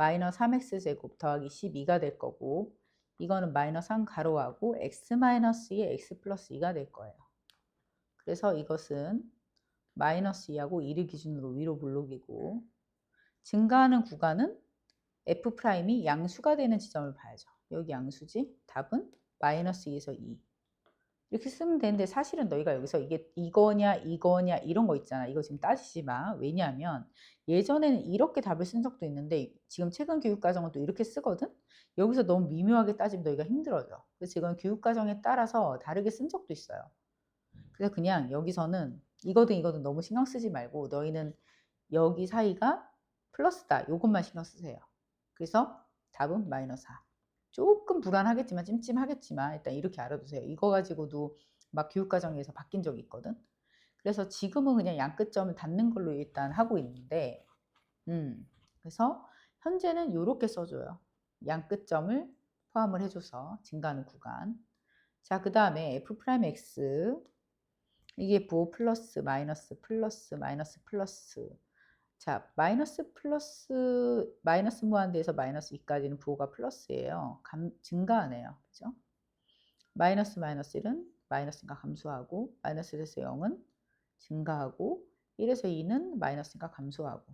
마이너스 3x제곱 더하기 12가 될 거고 이거는 마이너스 3 가로하고 x 마이너스 2의 x 플러스 2가 될 거예요. 그래서 이것은 마이너스 2하고 2를 기준으로 위로 블록이고 증가하는 구간은 f 프라임이 양수가 되는 지점을 봐야죠. 여기 양수지? 답은 마이너스 2에서 2. 이렇게 쓰면 되는데 사실은 너희가 여기서 이게 이거냐 이거냐 이런 거 있잖아. 이거 지금 따지지 마. 왜냐하면 예전에는 이렇게 답을 쓴 적도 있는데 지금 최근 교육과정은 또 이렇게 쓰거든. 여기서 너무 미묘하게 따지면 너희가 힘들어져. 그래서 이건 교육과정에 따라서 다르게 쓴 적도 있어요. 그래서 그냥 여기서는 이거든 이거든 너무 신경 쓰지 말고 너희는 여기 사이가 플러스다. 요것만 신경 쓰세요. 그래서 답은 마이너스 4. 조금 불안하겠지만 찜찜하겠지만 일단 이렇게 알아두세요. 이거 가지고도 막 교육과정에서 바뀐 적이 있거든. 그래서 지금은 그냥 양끝점을 닫는 걸로 일단 하고 있는데, 음, 그래서 현재는 이렇게 써줘요. 양끝점을 포함을 해줘서 증가하는 구간. 자, 그 다음에 f 프라임 x 이게 부호 플러스 마이너스 플러스 마이너스 플러스 자, 마이너스 플러스 마이너스 무한대에서 마이너스 2까지는 부호가 플러스예요. 감, 증가하네요. 그죠? 마이너스 마이너스 1은 마이너스니까 감소하고 마이너스 1에서 0은 증가하고 1에서 2는 마이너스니까 감소하고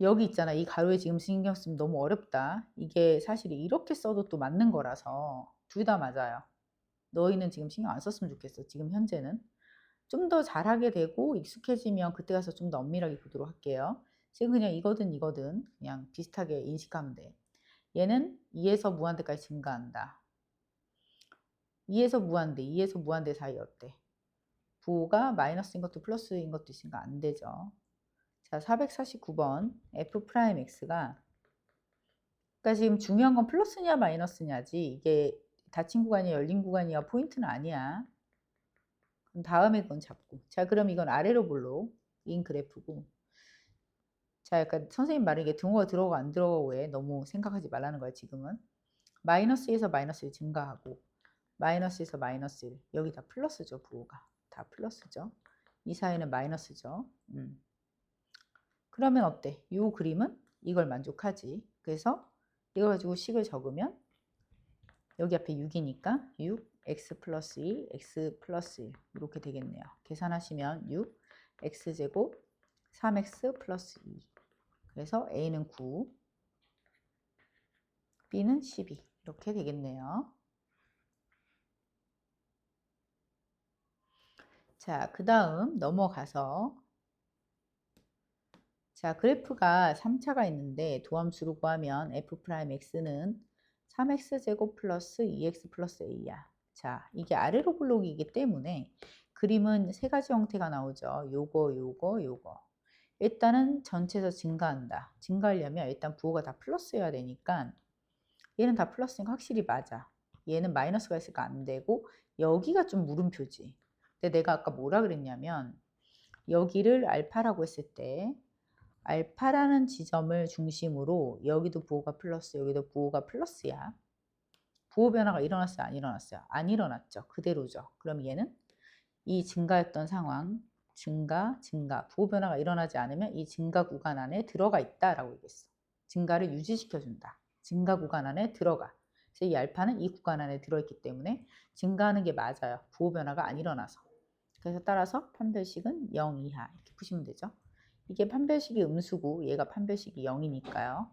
여기 있잖아. 이 가로에 지금 신경 쓰면 너무 어렵다. 이게 사실 이렇게 써도 또 맞는 거라서 둘 다 맞아요. 너희는 지금 신경 안 썼으면 좋겠어. 지금 현재는. 좀 더 잘하게 되고 익숙해지면 그때 가서 좀 더 엄밀하게 보도록 할게요. 지금 그냥 이거든 이거든 그냥 비슷하게 인식하면 돼. 얘는 2에서 무한대까지 증가한다. 2에서 무한대, 2에서 무한대 사이 어때? 부호가 마이너스인 것도 플러스인 것도 있으니까 안 되죠. 자, 449번 f 프라임 x가 그러니까 지금 중요한 건 플러스냐 마이너스냐지 이게 닫힌 구간이야 열린 구간이야 포인트는 아니야. 그럼 다음에 그건 잡고. 자, 그럼 이건 아래로 볼록인 그래프고. 자, 약간 선생님 말은 이게 등호가 들어가 안 들어가 왜 너무 생각하지 말라는 거야, 지금은. 마이너스 1에서 마이너스 1 증가하고 마이너스에서 마이너스 1 여기 다 플러스죠, 부호가. 다 플러스죠. 이 사이는 마이너스죠. 음. 그러면 어때? 이 그림은 이걸 만족하지. 그래서 이거 가지고 식을 적으면 여기 앞에 6이니까 6, x 플러스 2, x 플러스 1 이렇게 되겠네요. 계산하시면 6, x제곱 3x 플러스 2 그래서 a는 9, b는 12 이렇게 되겠네요. 자, 그 다음 넘어가서 자, 그래프가 3차가 있는데 도함수로 구하면 f 프라임 x는 3x제곱 플러스 2x 플러스 a야. 자, 이게 아래로 블록이기 때문에 그림은 세 가지 형태가 나오죠. 요거, 요거, 요거. 일단은 전체에서 증가한다. 증가하려면 일단 부호가 다 플러스여야 되니까 얘는 다 플러스니까 확실히 맞아. 얘는 마이너스가 있으니까 안 되고 여기가 좀 물음표지. 근데 내가 아까 뭐라 그랬냐면 여기를 알파라고 했을 때 알파라는 지점을 중심으로 여기도 부호가 플러스 여기도 부호가 플러스야. 부호 변화가 일어났어요? 안 일어났어요? 안 일어났죠. 그대로죠. 그럼 얘는 이 증가했던 상황 증가, 증가, 부호 변화가 일어나지 않으면 이 증가 구간 안에 들어가 있다라고 얘기했어. 증가를 유지시켜준다. 증가 구간 안에 들어가. 그래서 이 알파는 이 구간 안에 들어있기 때문에 증가하는 게 맞아요. 부호 변화가 안 일어나서. 그래서 따라서 판별식은 0 이하 이렇게 푸시면 되죠. 이게 판별식이 음수고 얘가 판별식이 0이니까요.